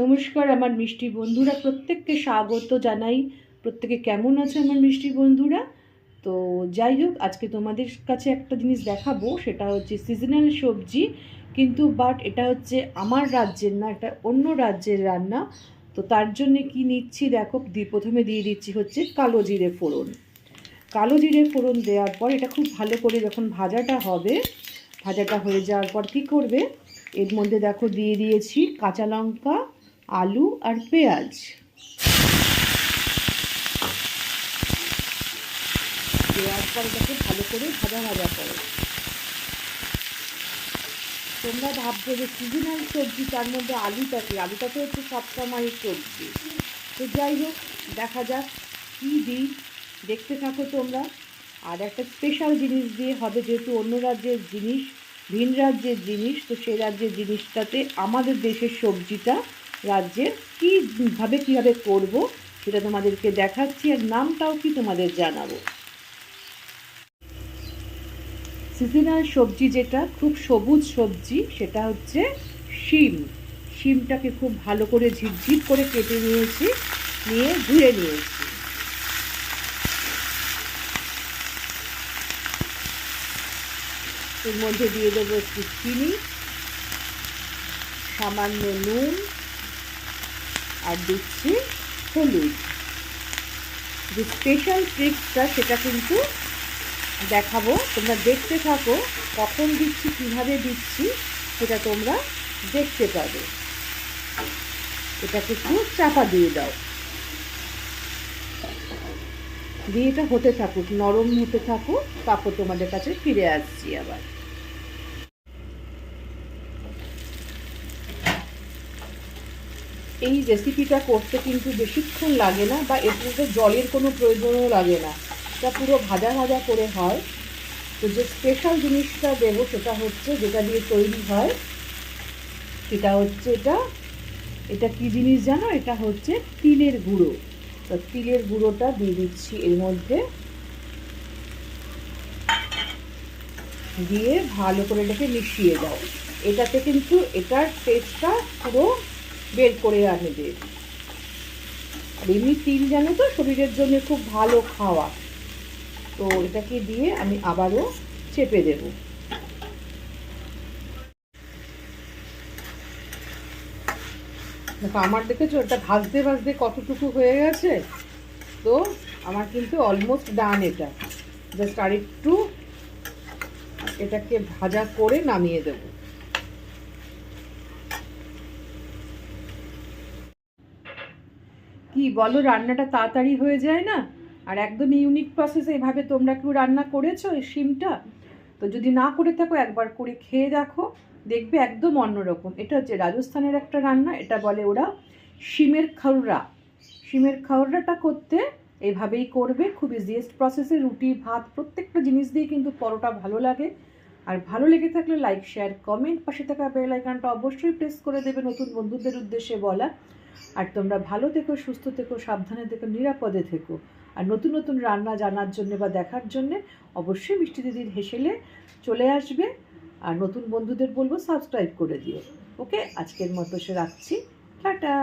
নমস্কার, আমার মিষ্টি বন্ধুরা, প্রত্যেককে স্বাগত জানাই। প্রত্যেকে কেমন আছে আমার মিষ্টি বন্ধুরা? তো যাই হোক, আজকে তোমাদের কাছে একটা জিনিস দেখাবো, সেটা হচ্ছে সিজনাল সবজি। কিন্তু বাট এটা হচ্ছে আমার রাজ্যের না, এটা অন্য রাজ্যের রান্না। তো তার জন্য কি নিচ্ছি দেখো প্রথমে দিয়ে দিচ্ছি হচ্ছে কালো জিরে ফোড়ন। কালো জিরে ফোড়ন দেওয়ার পর এটা খুব ভালো করে যখন ভাজাটা হবে, ভাজাটা হয়ে যাওয়ার পর কী করবে? এর মধ্যে দেখো দিয়ে দিয়েছি কাঁচা লঙ্কা আলু আর পেঁয়াজ। পর এটাকে ভালো করে ভাজা ভাজা করো। তোমরা ভাবছ যে সিজনাল সবজি, তার মধ্যে আলুটা কি? আলুটা তো হচ্ছে সবসময়ের সবজি। তো যাই হোক, দেখা যাক কী দিই। দেখতে থাকো তোমরা। আর একটা স্পেশাল জিনিস দিয়ে হবে, যেহেতু অন্য রাজ্যের জিনিস, ভিন রাজ্যের জিনিস, তো সেই রাজ্যের জিনিসটাতে আমাদের দেশের সবজিটা রাজ্যের কীভাবে কীভাবে করব সেটা তোমাদেরকে দেখাচ্ছি আর নামটাও কি তোমাদের জানাব। সিজনাল সবজি যেটা, খুব সবুজ সবজি, সেটা হচ্ছে শিম। শিমটাকে খুব ভালো করে ঝিরঝির করে কেটে নিয়েছি, নিয়ে ধুয়ে নিয়েছি। এর মধ্যে দিয়ে দেবো একটু চিনি, সামান্য নুন আর দিচ্ছি হলুদ। যে স্পেশাল ট্রিক্সটা সেটা কিন্তু দেখাবো। তোমরা দেখতে থাকো, কখন দিচ্ছি, কীভাবে দিচ্ছি, সেটা তোমরা দেখতে পাবে। এটাকে একটু চাপা দিয়ে দাও। দিয়ে এটা হতে থাকুক, নরম হতে থাকুক, তারপর তোমাদের কাছে ফিরে আসছি আবার। এই রেসিপিটা করতে কিন্তু বেশিক্ষণ লাগে না বা এর মধ্যে জলের কোনো প্রয়োজনও লাগে না। এটা পুরো ভাজা ভাজা করে হয়। তো যে স্পেশাল জিনিসটা দেবো সেটা হচ্ছে যেটা দিয়ে তৈরি হয়, সেটা হচ্ছে এটা। এটা কী জিনিস জানো? এটা হচ্ছে তিলের গুঁড়ো। তো তিলের গুঁড়োটা দিয়ে দিচ্ছি এর মধ্যে। দিয়ে ভালো করে এটাকে মিশিয়ে দাও। এটাতে কিন্তু এটার টেস্টটা পুরো বের করে আনবে আর এমনি তিল জানো তো, শরীরের জন্য খুব ভালো খাওয়া। তো এটাকে দিয়ে আমি আবারও চেপে দেব। দেখো, আমার দেখেছ, এটা ভাজতে ভাজতে কতটুকু হয়ে গেছে? তো আমার কিন্তু অলমোস্ট ডান এটা। জাস্ট আর একটু এটাকে ভাজা করে নামিয়ে দেব। কি বলো, রান্নাটা তাড়াতাড়ি হয়ে যায় না? আর একদম ইউনিক প্রসেস এভাবে তোমরা কেউ রান্না করেছ এই শিমটা? তো যদি না করে থাকো, একবার করে খেয়ে দেখো, দেখবে একদম অন্যরকম। এটা হচ্ছে রাজস্থানের একটা রান্না, এটা বলে ওরা শিমের খাউরা শিমের খাউরাটা করতে এভাবেই করবে, খুব ইজিয়েস্ট প্রসেসে রুটি, ভাত, প্রত্যেকটা জিনিস দিয়ে কিন্তু পরোটা ভালো লাগে। আর ভালো লেগে থাকলে লাইক শেয়ার কমেন্ট পাশে থাকা বেল আইকনটা অবশ্যই প্রেস করে দেবে নতুন বন্ধুদের উদ্দেশ্যে বলা। আর তোমরা ভালো থেকো, সুস্থ থেকো, সাবধানে থেকো, নিরাপদে থেকো। আর নতুন নতুন রান্না জানার জন্যে বা দেখার জন্যে অবশ্যই মিষ্টি দিদির হেসেলে চলে আসবে। আর নতুন বন্ধুদের বলব সাবস্ক্রাইব করে দিও। ওকে আজকের মতো সে রাখছি। টাটা!